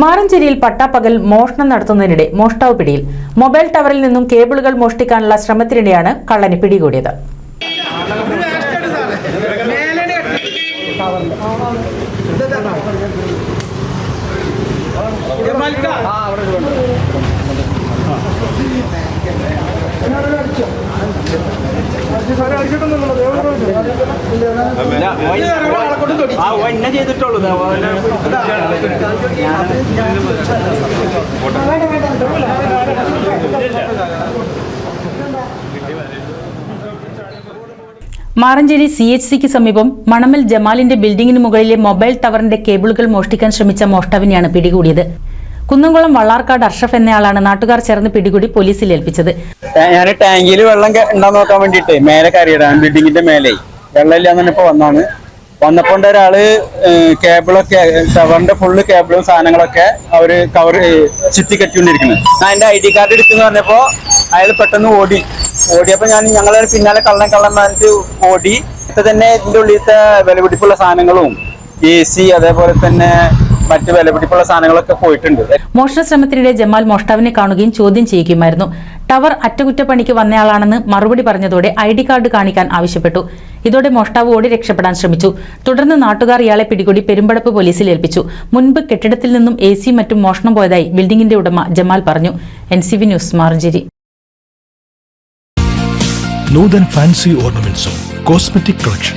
മാറഞ്ചേരിയിൽ പട്ടാപ്പകൽ മോഷണം നടത്തുന്നതിനിടെ മോഷ്ടാവ് പിടിയിൽ മൊബൈൽ ടവറിൽ നിന്നും കേബിളുകൾ മോഷ്ടിക്കാനുള്ള ശ്രമത്തിനിടെയാണ് കള്ളന് പിടികൂടിയത്. ആ എന്നെ ചെയ്തിട്ടുള്ളൂ. മാറഞ്ചേരി സി എച്ച് സിക്ക് സമീപം മണമൽ ജമാലിന്റെ ബിൽഡിംഗിന് മുകളിലെ മൊബൈൽ ടവറിന്റെ കേബിളുകൾ മോഷ്ടിക്കാൻ ശ്രമിച്ച മോഷ്ടാവിനെയാണ് പിടികൂടിയത്. കുന്നംകുളം വള്ളാർക്കാട് അർഷഫ് എന്നയാളാണ് നാട്ടുകാർ ചേർന്ന് പിടികൂടി പോലീസിൽ ഏൽപ്പിച്ചത്. ഞാൻ ടാങ്കിൽ വെള്ളം ഉണ്ടാന്ന് നോക്കാൻ വേണ്ടിട്ട് മേലെ കറിയിടാൻ ബിൽഡിങ്ങിന്റെ മേലെ. വെള്ളം ഇല്ലാന്ന് ഇപ്പൊ വന്നാണ്. വന്നപ്പോ ഉണ്ട് ഒരാൾ കേബിളൊക്കെ ടവറിന്റെ ഫുള്ള് കേബിളും സാധനങ്ങളൊക്കെ അവർ കവർ ചുറ്റി കെട്ടിക്കൊണ്ടിരിക്കുന്നത് ഞാൻ എന്റെ ഐ ഡി കാർഡ് എടുക്കുന്നു പറഞ്ഞപ്പോ അയാൾ പെട്ടെന്ന് ഓടി. ഓടിയപ്പോ ഞാൻ ഞങ്ങളെ പിന്നാലെ കള്ളൻ കള്ളൻ പറഞ്ഞിട്ട് ഓടി. ഇപ്പൊ തന്നെ ഇതിന്റെ ഉള്ളിലത്തെ വിലപിടിപ്പുള്ള സാധനങ്ങളും എ സി അതേപോലെ തന്നെ മറ്റ് വിലപിടിപ്പുള്ള സാധനങ്ങളൊക്കെ പോയിട്ടുണ്ട്. മോഷണ ശ്രമത്തിനിടെ ജമാൽ മോഷ്ടാവിനെ കാണുകയും ചോദ്യം ചെയ്യുകയുമായിരുന്നു. ടവർ അറ്റകുറ്റപ്പണിക്ക് വന്നയാളാണെന്ന് മറുപടി പറഞ്ഞതോടെ ഐ ഡി കാർഡ് കാണിക്കാൻ ആവശ്യപ്പെട്ടു. ഇതോടെ മോഷ്ടാവ് ഓടി രക്ഷപ്പെടാൻ ശ്രമിച്ചു. തുടർന്ന് നാട്ടുകാർ ഇയാളെ പിടികൂടി പെരുമ്പടപ്പ് പോലീസിൽ ഏൽപ്പിച്ചു. മുൻപ് കെട്ടിടത്തിൽ നിന്നും എ സി മറ്റും മോഷണം പോയതായി ബിൽഡിംഗിന്റെ ഉടമ ജമാൽ പറഞ്ഞു. എൻ സി വി ന്യൂസ് മാർജരി നൂതൻ ഫാൻസി ഓർണമെന്റ്സും cosmetic collection